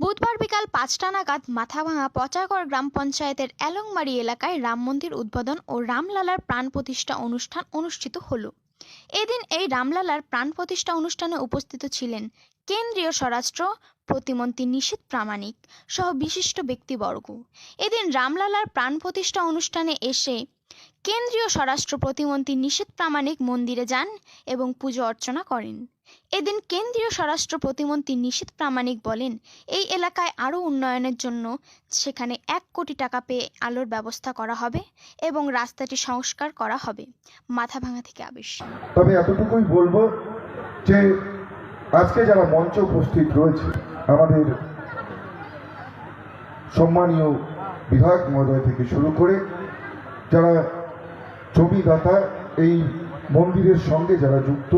বুধবার বিকাল পাঁচটা নাগাদ মাথাভাঙা পচাগড় গ্রাম পঞ্চায়েতের এলংমারি এলাকায় রাম মন্দির উদ্বোধন ও রামলালার প্রাণ প্রতিষ্ঠা অনুষ্ঠান অনুষ্ঠিত হল। এদিন এই রামলালার প্রাণ প্রতিষ্ঠা অনুষ্ঠানে উপস্থিত ছিলেন কেন্দ্রীয় স্বরাষ্ট্র, প্রতিমন্ত্রী নিশীথ প্রামাণিক সহ বিশিষ্ট ব্যক্তিবর্গ। এদিন রামলালার প্রাণ প্রতিষ্ঠা অনুষ্ঠানে এসে কেন্দ্রীয় স্বরাষ্ট্র প্রতিমন্ত্রী নিশীথ প্রামাণিক মন্দিরে যান এবং পুজো অর্চনা করেন। এদিন কেন্দ্রীয় স্বরাষ্ট্র প্রতিমন্ত্রী নিশীথ প্রামাণিক বলেন, এই এলাকায় আরও উন্নয়নের জন্য সেখানে এক কোটি টাকা পেয়ে আলোর ব্যবস্থা করা হবে এবং রাস্তাটি সংস্কার করা হবে। মাথাভাঙা থেকে আবেশ তবে এতটুকুই বলব যে আজকে যারা মঞ্চে উপস্থিত রয়েছে, আমাদের সম্মানীয় বিধায়ক মহোদয় থেকে শুরু করে যারা জমিদাতা এই মন্দিরের সঙ্গে যারা যুক্ত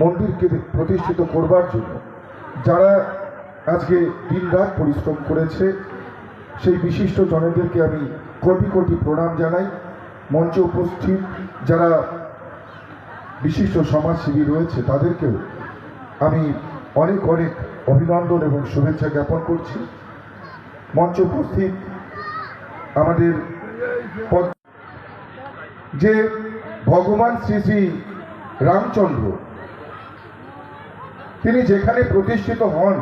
মন্দিরকে প্রতিষ্ঠিত করবার জন্য যারা আজকে দিনরাত পরিশ্রম করেছে, সেই বিশিষ্ট জনেদেরকে আমি কোটি কোটি প্রণাম জানাই। মঞ্চে উপস্থিত যারা বিশিষ্ট সমাজসেবী রয়েছে, তাদেরকেও আমি অনেক অনেক অভিনন্দন এবং শুভেচ্ছা জ্ঞাপন করছি। মঞ্চ উপস্থিত আমাদের যে ভগবান শ্রী শ্রী রামচন্দ্র তিনি যেখানে প্রতিষ্ঠিত হন,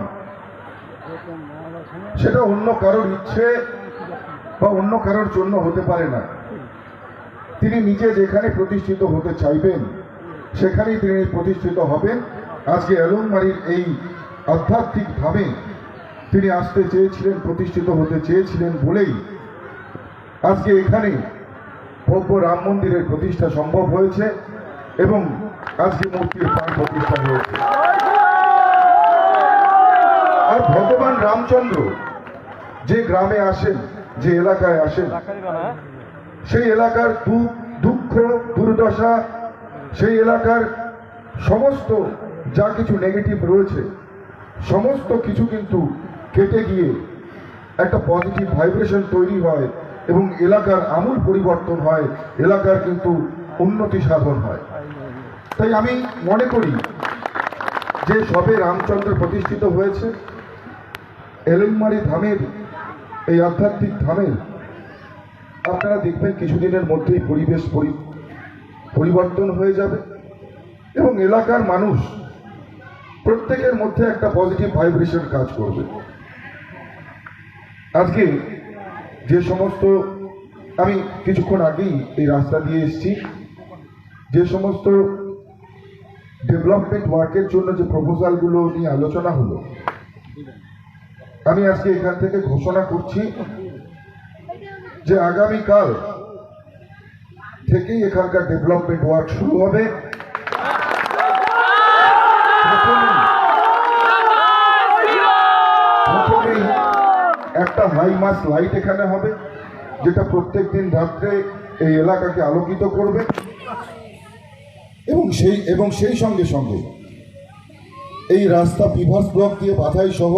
সেটা অন্য কারোর ইচ্ছে বা অন্য কারোর জন্য হতে পারে না। তিনি নিজে যেখানে প্রতিষ্ঠিত হতে চাইবেন, সেখানেই তিনি প্রতিষ্ঠিত হবেন। আজকে এলুমমারির এই আধ্যাত্মিকভাবে তিনি আসতে চেয়েছিলেন, প্রতিষ্ঠিত হতে চেয়েছিলেন বলেই আজকে এখানে ভব্য রাম মন্দিরের প্রতিষ্ঠা সম্ভব হয়েছে এবং আজকে মূর্তির প্রাণ প্রতিষ্ঠা হয়েছে। আর ভগবান রামচন্দ্র যে গ্রামে আসেন, যে এলাকায় আসেন, সেই এলাকার দুঃখ দুঃখ, দুর্দশা, সেই এলাকার সমস্ত যা কিছু নেগেটিভ রয়েছে, সমস্ত কিছু কিন্তু কেটে গিয়ে একটা পজিটিভ ভাইব্রেশন তৈরি হয় এবং এলাকার আমূল পরিবর্তন হয়, এলাকার কিন্তু উন্নতি সাধন হয়। তাই আমি মনে করি যে সবে রামচন্দ্র প্রতিষ্ঠিত হয়েছে এলেংমারি ধামের, এই আধ্যাত্মিক ধামের, আপনারা দেখবেন কিছুদিনের মধ্যেই পরিবেশ পরি- পরিবর্তন হয়ে যাবে এবং এলাকার মানুষ প্রত্যেকের মধ্যে একটা পজিটিভ ভাইব্রেশন কাজ করবে। আজকে যে সমস্ত, আমি কিছুক্ষণ আগেই এই রাস্তা দিয়ে এসেছি, যে সমস্ত ডেভেলপমেন্ট ওয়ার্কের জন্য যে প্রপোজালগুলো নিয়ে আলোচনা হলো আমি আজকে এখান থেকে ঘোষণা করছি যে আগামীকাল থেকেই এখানকার ডেভেলপমেন্ট ওয়ার্ক শুরু হবে। একটা হাই মাস লাইট এখানে হবে, যেটা প্রত্যেক দিন রাত্রে এই এলাকাকে আলোকিত করবে। এবং সেই এবং সেই সঙ্গে সঙ্গে এই রাস্তা পিভার্স ব্লক দিয়ে বাধাই সহ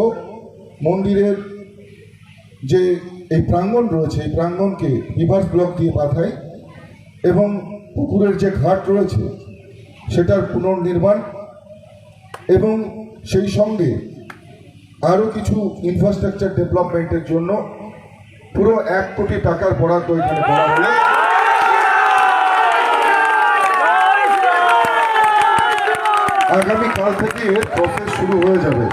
মন্দিরের যে এই প্রাঙ্গণ রয়েছে, এই প্রাঙ্গণকে রিভার্স ব্লক দিয়ে বাঁধাই এবং পুকুরের যে ঘাট রয়েছে, সেটার পুনর্নির্মাণ এবং সেই সঙ্গে আরও কিছু ইনফ্রাস্ট্রাকচার ডেভেলপমেন্টের জন্য পুরো এক কোটি টাকার বরাদ্দ এখানে করা হলো। আগামী কাল থেকে প্রসেস শুরু হয়ে যাবে।